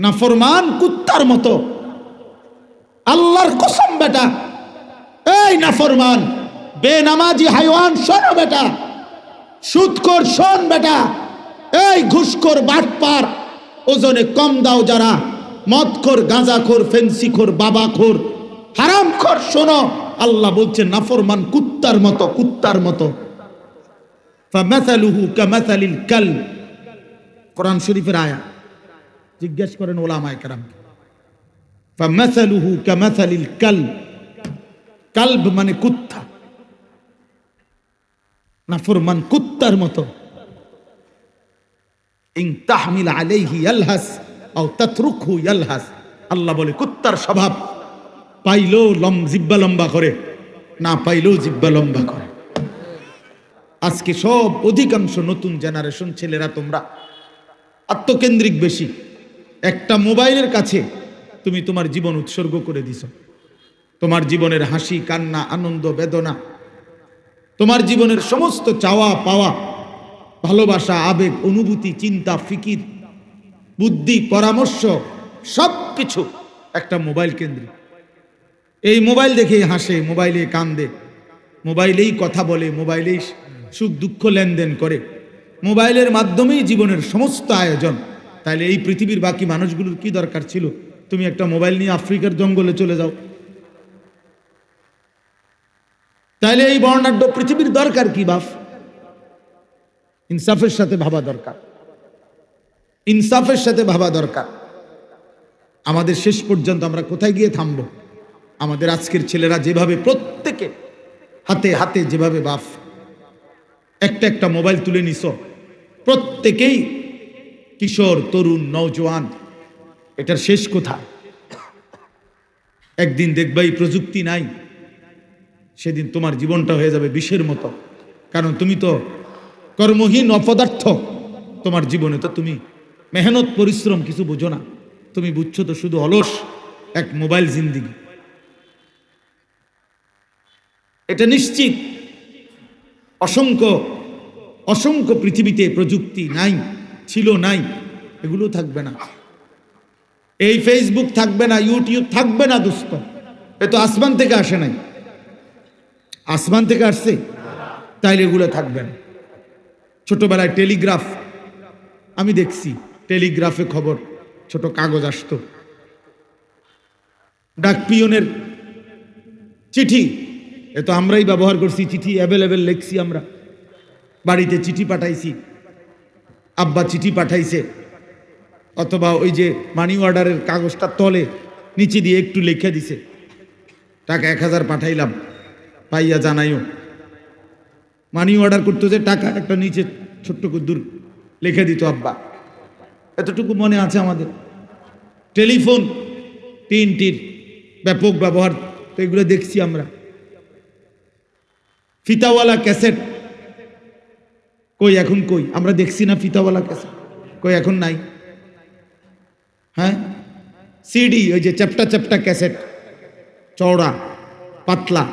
না ফরমান, কুত্তার মতো। আল্লাহর কসম বেটা। এই না ফরমান, বেনামাজি হাইওয়ান শোনো বেটা। সুদকর শোন বেটা। এই ঘুষখোর, বাটপার, ওজনে কম দাও যারা। মদখোর, গাঁজাখোর, ফেন্সিখোর, বাবাখোর। হারামখোর, শোনো। আল্লাহ বলছেন নাফরমান কুত্তার মতো কুত্তার মতো। ফামাসালুহু কামাসালিল কাল। কোরআন শরীফের আয়া জিজ্ঞেস করেন মানে আল্লাহ বলে, কুত্তার স্বভাব। পাইলেও লম, জিব্বা লম্বা করে। না পাইলেও জিব্বা লম্বা করে। আজকে সব অধিকাংশ নতুন জেনারেশন ছেলেরা তোমরা। আত্মকেন্দ্রিক বেশি। একটা মোবাইলের কাছে তুমি তোমার জীবন উৎসর্গ করে দিছ। তোমার জীবনের হাসি, কান্না, আনন্দ, বেদনা, তোমার জীবনের সমস্ত চাওয়া পাওয়া, ভালোবাসা, আবেগ, অনুভূতি, চিন্তা, ফিকির, বুদ্ধি, পরামর্শ সব কিছু একটা মোবাইল কেন্দ্রিক এই মোবাইল দেখেই হাসে, মোবাইলে কান্দে, মোবাইলেই কথা বলে, মোবাইলেই সুখ দুঃখ লেনদেন করে। মোবাইলের মাধ্যমেই জীবনের সমস্ত আয়োজন তাহলে এই পৃথিবীর বাকি মানুষগুলোর কি দরকার ছিল? তুমি একটা মোবাইল নিয়ে আফ্রিকার জঙ্গলে চলে যাও। তাহলে এই বর্ণাঢ্য পৃথিবীর দরকার কি বাফ ইনসাফের সাথে ভাবা দরকার। ইনসাফের সাথে ভাবা দরকার। আমাদের শেষ পর্যন্ত আমরা কোথায় গিয়ে থামবো? আমাদের আজকের ছেলেরা যেভাবে প্রত্যেকে হাতে হাতে যেভাবে বাফ একটা একটা মোবাইল তুলে নিছ, প্রত্যেকেই কিশোর, তরুণ, নওজোয়ান, এটার শেষ কোথায় একদিন দেখবা এই প্রযুক্তি নাই, সেদিন তোমার জীবনটা হয়ে যাবে বিষের মতো। কারণ তুমি তো কর্মহীন, অপদার্থ। তোমার জীবনে তো তুমি মেহনত, পরিশ্রম কিছু বুঝো না। তুমি বুঝছ তো শুধু অলস, এক মোবাইল জিন্দিগি। এটা নিশ্চিত। অসংখ্য অসংখ্য পৃথিবীতে প্রযুক্তি নাই। ছিল নাই, এগুলো থাকবে না। এই ফেসবুক থাকবে না ইউটিউব থাকবে না, দোস্ত। এ তো আসমান থেকে আসে নাই। আসমান থেকে আসছে, তাইলে এগুলো থাকবে না। ছোটবেলায় টেলিগ্রাফ, আমি দেখছি, টেলিগ্রাফে খবর, ছোট কাগজ আসতো। ডাক পিয়নের চিঠি, এ তো আমরাই ব্যবহার করছি, চিঠি অ্যাভেলেবেল লিখছি আমরা। বাড়িতে চিঠি পাঠাইছি। আব্বা চিঠি পাঠাইছে। অথবা ওই যে মানি অর্ডারের কাগজটা তলে, নিচে দিয়ে একটু লিখে দিছে। টাকা এক হাজার পাঠাইলাম পাইয়া জানাইও। মানি অর্ডার করতো যে টাকা একটা নিচে ছোট্ট দূর লিখে দিত আব্বা। এতটুকু মনে আছে আমাদের। টেলিফোন, তিনটির ব্যাপক ব্যবহার, তো এগুলো দেখছি আমরা। ফিতাওয়ালা ক্যাসেট কই এখন কই? আমরা দেখছি না ফিতাওয়ালা ক্যাসেট কই এখন নাই? হ্যাঁ? সিডি, ওই যে চ্যাপটা চ্যাপটা ক্যাসেট, চওড়া, পাতলা।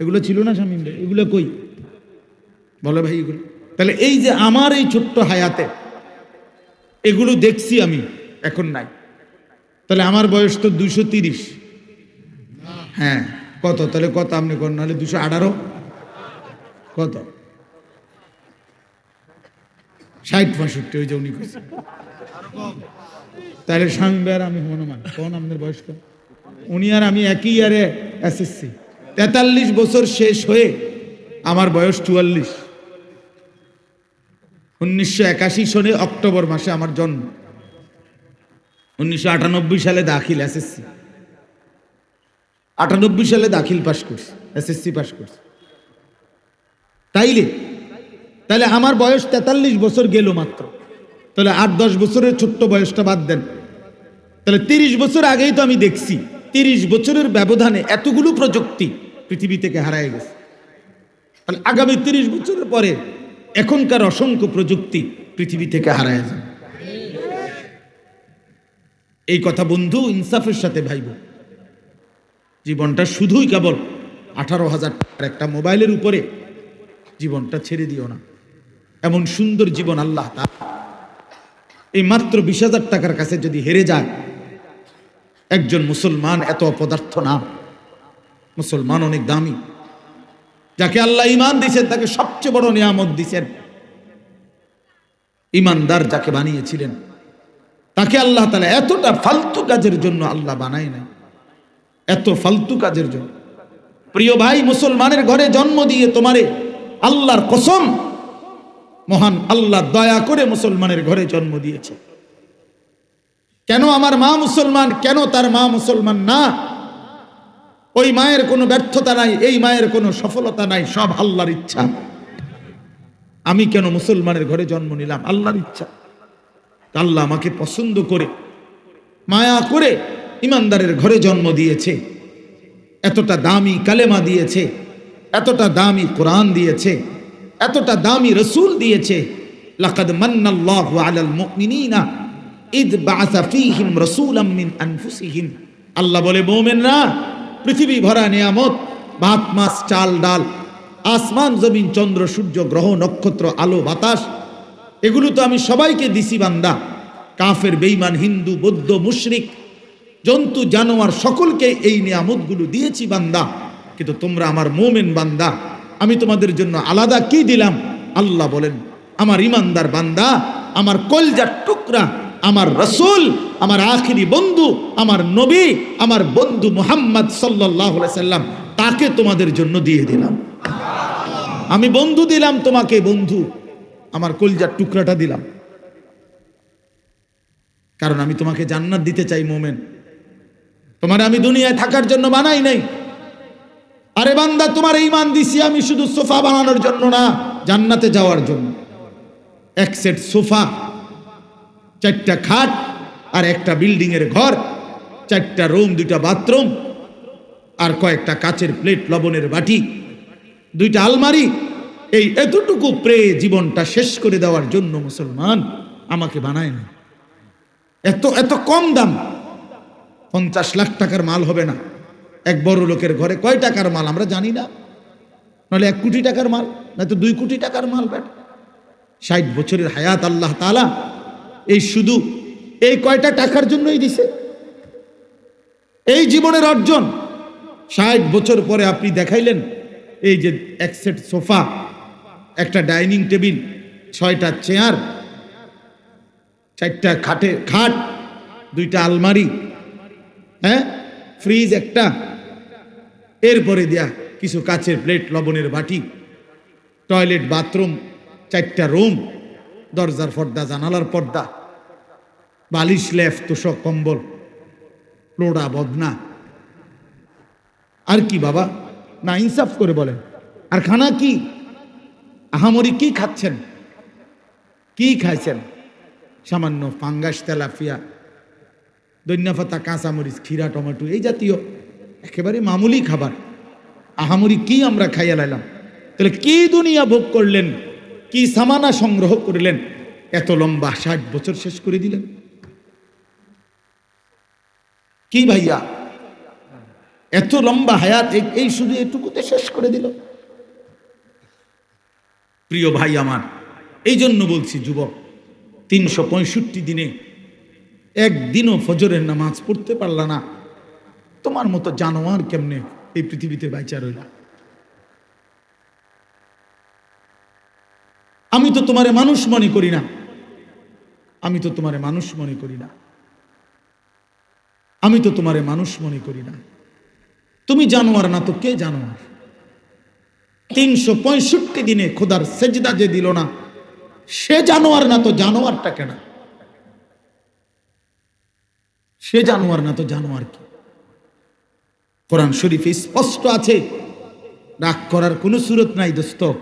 এগুলো ছিল না ভাই এগুলো কই? বলো ভাই এগুলো। তাহলে এই যে আমার এই ছোট্ট হায়াতে, এগুলো দেখছি আমি, এখন নাই। তাহলে আমার বয়স তো দুশো তিরিশ। হ্যাঁ কত? তাহলে কত আপনি কোন নাহলে দুশো আঠারো? কত? ষাট পঁয়ষট্টি, ওই যে উনি কইছে। তাহলে সাংবে আর আমি হনুমান, কোন আপনার বয়স কত? উনি আর আমি একই ইয়ারে এসএসসি তেতাল্লিশ বছর শেষ হয়ে আমার বয়স চুয়াল্লিশ। উনিশশো একাশি সনে অক্টোবর মাসে আমার জন্ম। উনিশশো আটানব্বই সালে দাখিল এসএসসি আটানব্বই সালে দাখিল পাশ করছি এসএসসি পাশ করছি। তাইলে তাহলে আমার বয়স তেতাল্লিশ বছর গেল মাত্র। তাহলে আট দশ বছরের ছোট্ট বয়সটা বাদ দেন। তাহলে তিরিশ বছর আগেই তো আমি দেখছি, তিরিশ বছরের ব্যবধানে এতগুলো প্রযুক্তি পৃথিবী থেকে হারায় গেছে। তাহলে আগামী তিরিশ বছরের পরে এখনকার অসংখ্য প্রযুক্তি পৃথিবী থেকে হারায় যায় এই কথা বন্ধু ইনসাফের সাথে ভাইব। জীবনটা শুধুই কেবল আঠারো হাজার একটা মোবাইলের উপরে জীবনটা ছেড়ে দিও না। এমন সুন্দর জীবন আল্লাহ তা এই মাত্র বিশ হাজার টাকার কাছে যদি হেরে যায়, একজন মুসলমান এত অপদার্থ না। মুসলমান অনেক দামি। যাকে আল্লাহ ইমান দিয়েছেন, তাকে সবচেয়ে বড় নিয়ামত দিছেন ইমানদার যাকে বানিয়েছিলেন, তাকে আল্লাহ তালা এতটা ফালতু কাজের জন্য আল্লাহ বানায় নাই। এত ফালতু কাজের জন্য। প্রিয় ভাই, মুসলমানের ঘরে জন্ম দিয়ে তোমারে আল্লাহর কসম মহান আল্লাহ দয়া করে মুসলমানের ঘরে জন্ম দিয়েছে। কেন আমার মা মুসলমান? কেন তার মা মুসলমান না? ওই মায়ের কোনো ব্যর্থতা নাই, এই মায়ের কোনো সফলতা নাই, সব আল্লাহর ইচ্ছা। আমি কেন মুসলমানের ঘরে জন্ম নিলাম? আল্লাহর ইচ্ছা। আল্লাহ আমাকে পছন্দ করে, মায়া করে ইমানদারের ঘরে জন্ম দিয়েছে। এতটা দামি কালেমা দিয়েছে, এতটা দামি কোরআন দিয়েছে। এতটা দামি রসুল দিয়েছে, লাকাদ মান্নাল্লাহু আলাল মুমিনিনা, ইদ বাআসা ফীহিম রাসূলাম মিন আনফুসিহিম। আল্লাহ বলে, মুমিনরা, পৃথিবী ভরা নিয়ামত ভাত মাছ, চাল, ডাল, আসমান, জমিন, চন্দ্র, সূর্য, গ্রহ, নক্ষত্র, আলো, বাতাস, এগুলো তো আমি সবাইকে দিছি, বান্দা। কাফের বেইমান হিন্দু, বৌদ্ধ, মুশরিক, জন্তু, জানোয়ার, সকলকে এই নিয়ামতগুলো দিয়েছি, বান্দা। কিন্তু তোমরা আমার মোমেন বান্দা। আমি তোমাদের জন্য আলাদা কি দিলাম? আল্লাহ বলেন, আমার ইমানদার বান্দা, আমার কলজার টুকরা, আমার রসুল, আমার আখিরি বন্ধু, আমার নবী, আমার বন্ধু মুহাম্মদ সাল্লাম, তাকে তোমাদের জন্য দিয়ে দিলাম। আমি বন্ধু দিলাম তোমাকে, বন্ধু, আমার কলজার টুকরাটা দিলাম। কারণ আমি তোমাকে জান্নাত দিতে চাই, মোমেন। তোমার আমি দুনিয়ায় থাকার জন্য বানাই নাই। আরে বান্দা, তোমার ইমান দিছি আমি শুধু সোফা বানানোর জন্য না, জান্নাতে যাওয়ার জন্য। এক সেট সোফা, চারটা খাট আর একটা বিল্ডিং এর ঘর, চারটা রুম, দুইটা বাথরুম আর কয়েকটা কাচের প্লেট, লবণের বাটি, দুইটা আলমারি। এই এতটুকু প্রে জীবনটা শেষ করে দেওয়ার জন্য মুসলমান আমাকে বানায় না এত এত কম দাম। পঞ্চাশ লাখ টাকার মাল হবে না। এক বড় লোকের ঘরে কয় টাকার মাল? আমরা জানি না। নাহলে এক কোটি টাকার মাল নয়তো দুই কোটি টাকার মাল ব্যাট। ষাট বছরের হায়াত আল্লাহ তালা এই শুধু এই কয়টা টাকার জন্যই দিছে। এই জীবনের অর্জন। ষাট বছর পরে আপনি দেখাইলেন, এই যে এক সেট সোফা, একটা ডাইনিং টেবিল, ছয়টা চেয়ার, চারটা খাটে খাট, দুইটা আলমারি হ্যাঁ? ফ্রিজ একটা এরপরে দেয়া কিছু কাচের প্লেট, লবণের বাটি, টয়লেট বাথরুম, চারটা রুম, দরজার পর্দা, জানালার পর্দা, বালিশ লেফ তোষক, কম্বল, লোড়া, বদনা। আর কি বাবা? না, ইনসাফ করে বলেন। আর খানা কি? আহামরি কি খাচ্ছেন? কি খাইছেন? সামান্য ফাঙ্গাস তেলাফিয়া দৈন্যাপাতা কাঁচামরিচ, ক্ষীরা, টমেটো, এই জাতীয় একেবারে মামুলি খাবার। আহামরি কি আমরা খাইয়া লাইলাম? তাহলে কি দুনিয়া ভোগ করলেন? কি সামানা সংগ্রহ করলেন? এত লম্বা ষাট বছর শেষ করে দিলেন। কি ভাইয়া? এত লম্বা হায়াত, এই- শুধু এটুকুতে শেষ করে দিল। প্রিয় ভাই আমার, এই জন্য বলছি, যুবক, তিনশো পঁয়ষট্টি দিনে একদিনও ফজরের নামাজ পড়তে পারলা না। তোমার মতো জানোয়ার কেমনে এই পৃথিবীতে বাইচা রইল? আমি তো তোমারে মানুষ মনে করি না। আমি তো তোমারে মানুষ মনে করি না। আমি তো তোমারে মানুষ মনে করি না। তুমি জানোয়ার না তো কে জানোয়ার? তিনশো পঁয়ষট্টি দিনে খোদার সেজদা যে দিল না, সে জানোয়ার না তো জানোয়ারটা কেন? সে জানোয়ার না তো জানোয়ার কি? কোরআন শরীফে স্পষ্ট আছে। রাগ করার কোনো সুরত নাই দোস্ত।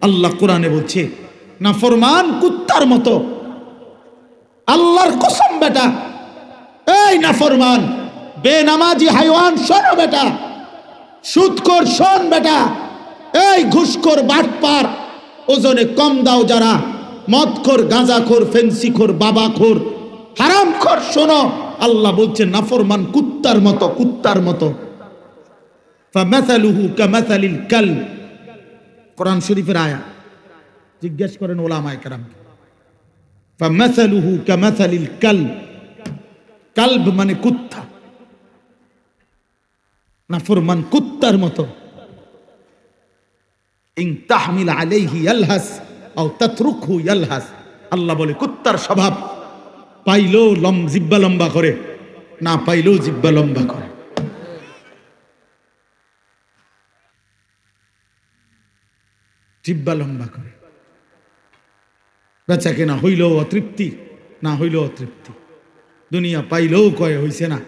আল্লাহ কোরআনে বলছে, না ফরমান কুত্তার মতো। আল্লাহর কসম বেটা। এই না ফরমান। বেনামাজি হাইওয়ান শোনো বেটা। সুদকর শোন বেটা। এই ঘুষখোর বাটপার। ওজনে কম দাও যারা। মদখোর, গাঁজাখোর, ফেন্সিখোর, বাবাখোর। হারামখোর শোনো। আল্লাহ বলছে নাফরমান কুত্তার মতো কুত্তার মতো। ফামাসালুহু কামাসালিল কাল কোরআন শরীফের আয়া জিজ্ঞেস করেন ওলামায়ে কেরামকে ফামাসালুহু কামাসালিল কালব কালব মানে কুত্তা। নাফরমান কুত্তার মতো। ইন তাহমিল আলাইহি ইয়ালহাস আও তাতরুকহু ইয়ালহাস। আল্লাহ বলে, কুত্তার স্বভাব। পাইলো লম, জিব্বা লম্বা করে, না পাইলেও জিব্বা লম্বা করে। জিব্বা লম্বা করে। বেচা কেনা হইলেও অতৃপ্তি, না হইলেও অতৃপ্তি। দুনিয়া পাইলেও কয় হইছে না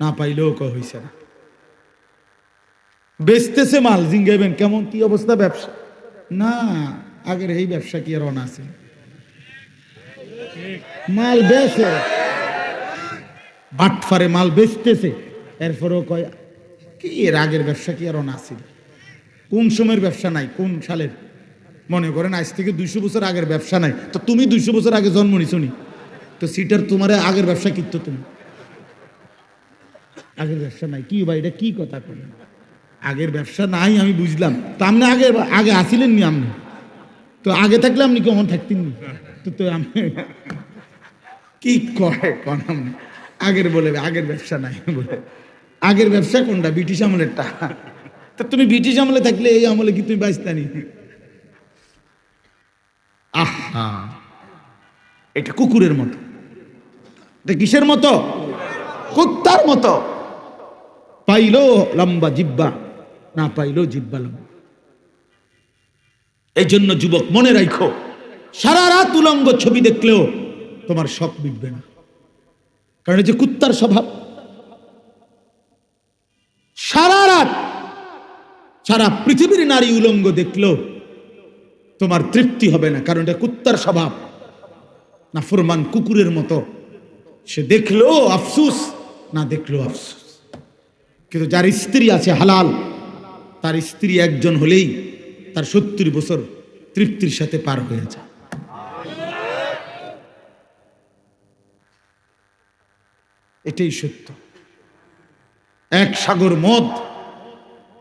না পাইলেও কয় হইছে না। বেচতেছে মাল, জিঙ্গাইবেন, কেমন কি অবস্থা ব্যবসা? না, আগের এই ব্যবসা কি আর আছে? মাল বেচে, বাটফারে মাল বেচতেছে, এরপরেও কয়, কি এর আগের ব্যবসা কি আর অনা কোন সময়ের ব্যবসা নাই, কোন সালের? মনে করেন, আজ থেকে দুইশো বছর আগের ব্যবসা নাই। তো তুমি দুইশো বছর আগে জন্ম নিছনি তো সিটার তোমার আগের ব্যবসা কিনতো তুমি আগের ব্যবসা নাই। কি ভাই, এটা কি কথা করলেন আগের ব্যবসা নাই, আমি বুঝলাম। তো আপনি আগে আগে আসিলেন নি আপনি? তো আগে থাকলে আপনি কেমন থাকতেন নি? তো তো আমি কি কয় কোন আপনি? আগের বলে, আগের ব্যবসা নাই বলে। আগের ব্যবসা কোনটা? ব্রিটিশ আমলেরটা? তা তুমি ব্রিটিশ আমলে থাকলে এই আমলে কি তুমি বাঁচতানি আহা। এটা কুকুরের মতো। এটা কিসের মতো? কুত্তার মতো। পাইলো লম্বা জিব্বা না পাইলো জিব্বা লম্বা। এই জন্য যুবক মনে রাখো সারা রাত উলঙ্গ ছবি দেখলেও তোমার শখ মিটবে না। কারণ যে কুত্তার স্বভাব সারা রাত সারা পৃথিবীর নারী উলঙ্গ দেখলেও তোমার তৃপ্তি হবে না, কারণ এটা কুত্তার স্বভাব। না ফুরমান কুকুরের মতো। সে দেখল আফসুস, না দেখল আফসুস। কিন্তু যার স্ত্রী আছে হালাল, তার স্ত্রী একজন হলেই তার সত্তর বছর তৃপ্তির সাথে পার হয়ে যায়। এটাই সত্য। এক সাগর মদ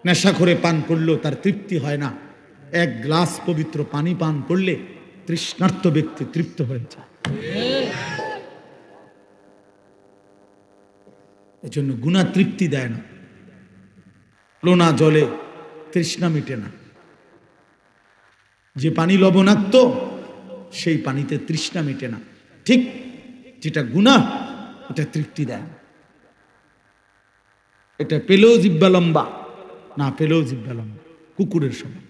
নেশা করে পান করলেও তার তৃপ্তি হয় না। এক গ্লাস পবিত্র পানি পান করলে তৃষ্ণার্ত ব্যক্তি তৃপ্ত হয়ে যায়। এজন্য গুণা তৃপ্তি দেয় না। লোনা জলে তৃষ্ণা মিটে না। যে পানি লবণাক্ত, সেই পানিতে তৃষ্ণা মেটে না। ঠিক যেটা গুণা এটা তৃপ্তি দেয় না। এটা পেলেও জিব্বা লম্বা, না পেলেও জিব্বা লম্বা। কুকুরের সময়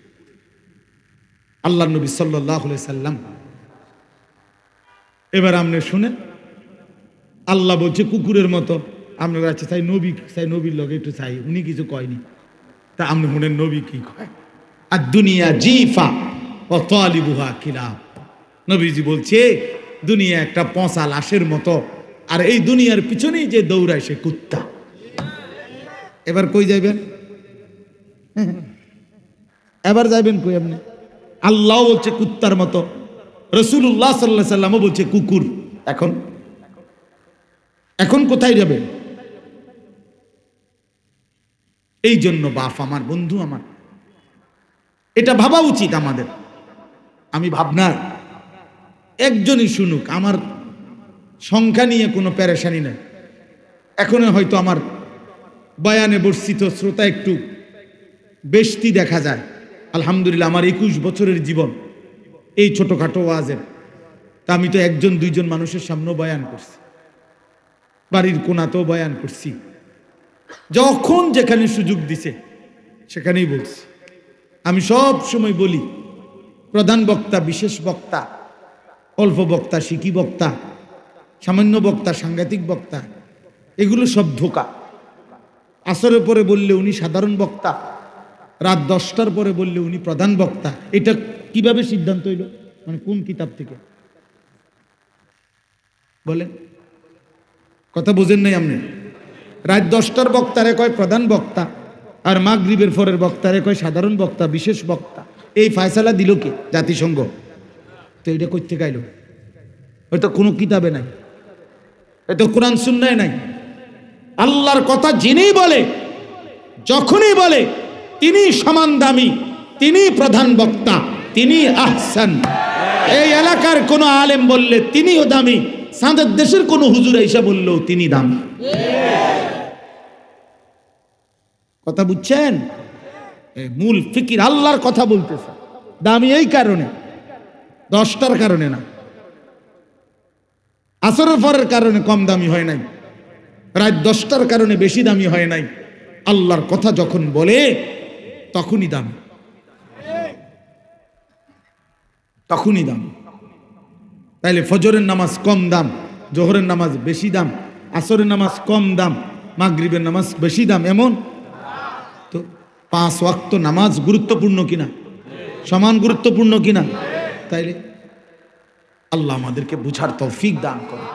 আল্লাহ নবী সাল্লাহ সাল্লাম। এবার আপনি শুনেন, আল্লাহ বলছে কুকুরের মতো। আপনার আছে চাই নবী, চাই নবীর লগে একটু চাই, উনি কিছু কয়নি। তা আপনি শুনেন, নবী কি কয়? আর দুনিয়া জিফা ও তালিবুহা কিলাব। নবীজি বলছে, দুনিয়া একটা পঁচা লাশের মতো, আর এই দুনিয়ার পিছনেই যে দৌড়ায় সে কুত্তা। এবার কই যাইবেন? এবার যাইবেন কই আপনি? আল্লাহ বলছে কুত্তার মতো। রসুল্লাহ সাল্লাহ সাল্লামও বলছে কুকুর। এখন? এখন কোথায় যাবেন এই জন্য বাপ আমার, বন্ধু আমার। এটা ভাবা উচিত আমাদের। আমি ভাবনার। একজনই শুনুক, আমার সংখ্যা নিয়ে কোনো প্যারেশানি নেই। এখনও হয়তো আমার বয়ানে বর্ষিত শ্রোতা একটু বেশতি দেখা যায়। আলহামদুলিল্লাহ, আমার একুশ বছরের জীবন এই ছোটোখাটো ওয়াজের। তা আমি তো একজন, দুইজন মানুষের সামনেও বয়ান করছি। বাড়ির কোনাতেও বয়ান করছি। যখন যেখানে সুযোগ দিছে, সেখানেই বলছি। আমি সব সময় বলি, প্রধান বক্তা, বিশেষ বক্তা, অল্প বক্তা শিকি বক্তা, সামান্য বক্তা, সাংঘাতিক বক্তা, এগুলো সব ধোকা। আসরের পরে বললে উনি সাধারণ বক্তা। রাত দশটার পরে বললে উনি প্রধান বক্তা। এটা কীভাবে সিদ্ধান্ত হইল? মানে কোন কিতাব থেকে? বলেন। কথা বুঝেন নাই আপনি? রাত দশটার বক্তারে কয় প্রধান বক্তা, আর মাগরিবের পরের বক্তারে কয় সাধারণ বক্তা, বিশেষ বক্তা। এই ফায়সালা দিল কে? জাতিসংঘ। তো এটা করতে গাইল হয়তো কোনো কিতাবে নাই। এটা কোরআন সুন্নায় নাই। আল্লাহর কথা জেনেই বলে, যখনই বলে তিনি সমান দামি, তিনি প্রধান বক্তা, তিনি আহসান। এই এলাকার কোন আলেম বললে তিনিও দামি, সাঁদের দেশের কোন হুজুর এসে বললেও তিনি দামি। কথা বুঝছেন? মূল ফিকির আল্লাহর কথা বলতেছে। দামি এই কারণে, দশটার কারণে না। আসরের পরের কারণে কম দামি হয় নাই। রাত দশটার কারণে বেশি দামি হয় নাই। আল্লাহর কথা যখন বলে তখনই দাম। তখনই দাম। তাইলে ফজরের নামাজ কম দাম, জোহরের নামাজ বেশি দাম, আসরের নামাজ কম দাম, মাগরিবের নামাজ বেশি দাম, এমন? তো পাঁচ ওয়াক্ত নামাজ গুরুত্বপূর্ণ কিনা? সমান গুরুত্বপূর্ণ কিনা? তাইলে আল্লাহ আমাদেরকে বুঝার তৌফিক দান করে